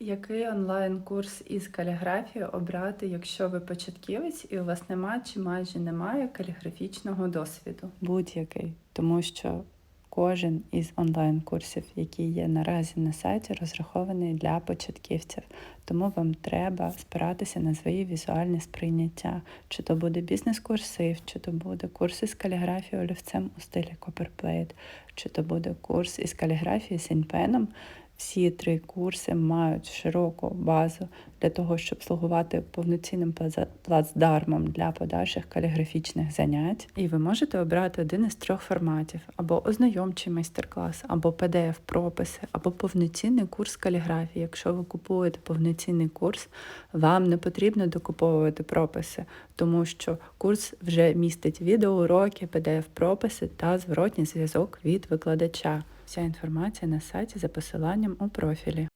Який онлайн-курс із каліграфії обрати, якщо ви початківець і у вас немає чи майже немає каліграфічного досвіду? Будь-який, тому що кожен із онлайн-курсів, які є наразі на сайті, розрахований для початківців. Тому вам треба спиратися на свої візуальні сприйняття. Чи то буде бізнес-курсив, чи то буде курс із каліграфії олівцем у стилі Copperplate, чи то буде курс із каліграфії сіньпеном. Всі три курси мають широку базу для того, щоб слугувати повноцінним плацдармом для подальших каліграфічних занять. І ви можете обрати один із трьох форматів: або ознайомчий майстер-клас, або PDF-прописи, або повноцінний курс каліграфії. Якщо ви купуєте повноцінний курс, вам не потрібно докуповувати прописи, тому що курс вже містить відеоуроки, PDF-прописи та зворотній зв'язок від викладача. Вся інформація на сайті за посиланням у профілі.